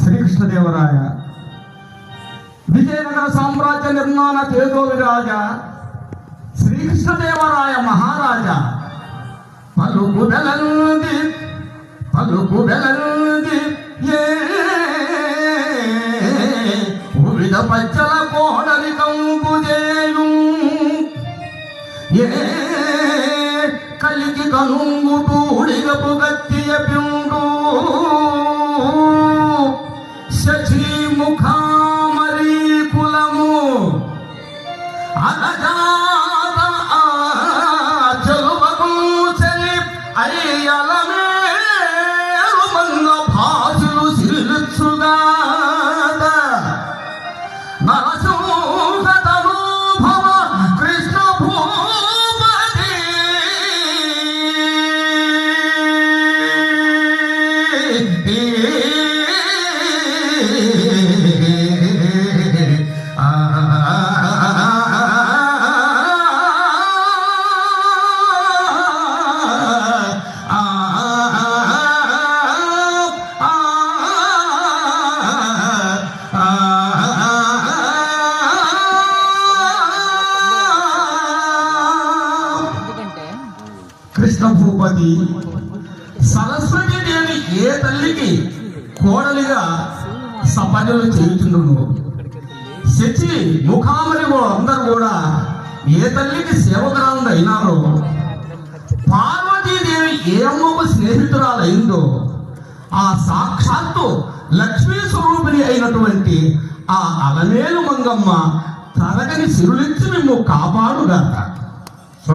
శ్రీకృష్ణదేవరాయ విజయనగర సామ్రాజ్య నిర్మాణ తేజో విరాజ శ్రీకృష్ణదేవరాయ మహారాజా. పలుకు వెలంది పలుకు వెలంది ఏ వివిధ పచ్చల కోడలి కంపుదేయు ఏ కలికి కనుంగుటూ தெய்வ புகத்திய பியூண்டு சசி முகாமரி குலமு அழகாத செலுவகும் செலி ஐயலமே కృష్ణ భూపతి సరస్వతి దేవి కోడలిగా సపర్యలు చేయుచుండును. శచి ముఖామరి అందరూ కూడా ఏ తల్లికి సేవకురాలు అయినారో పార్వతీదేవి ఏ అమ్మకు స్నేహితురాలైందో ఆ సాక్షాత్తు లక్ష్మీ స్వరూపిణి అయినటువంటి ఆ అలమేలు మంగమ్మ తరగని సిరులిచ్చి మేము కాపాడుగాక.